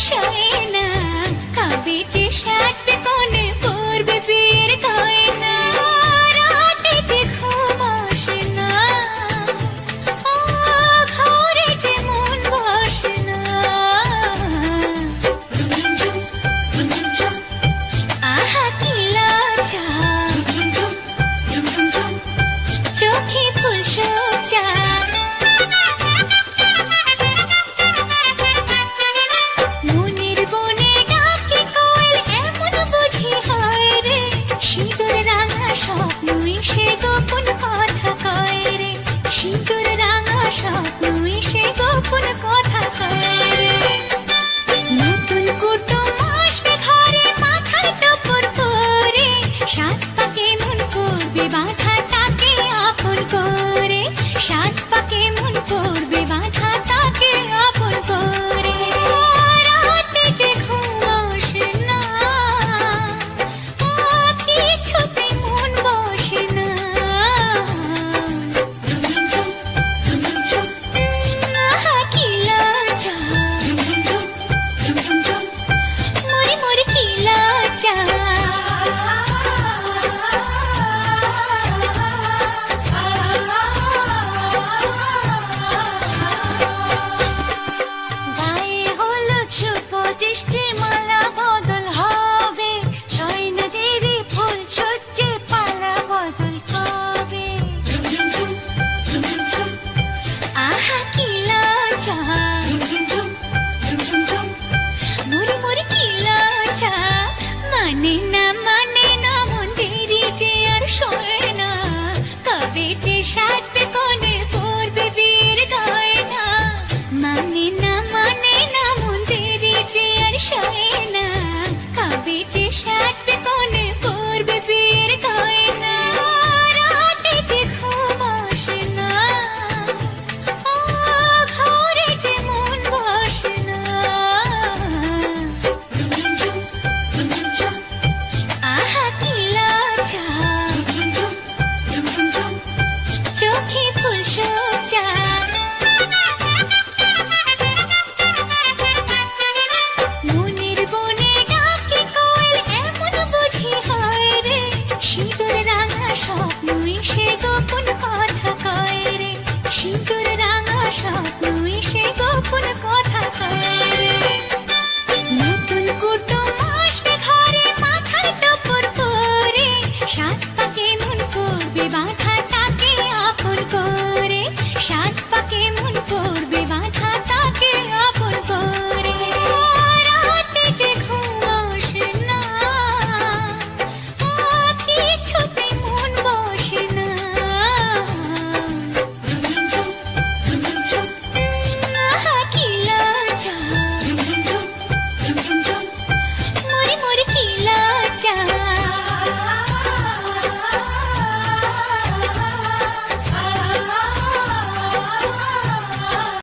সয় না কবে যে সাজবে సాక్షాత్తు ఈ గోపున চোখে ফুল সজ্জা shot?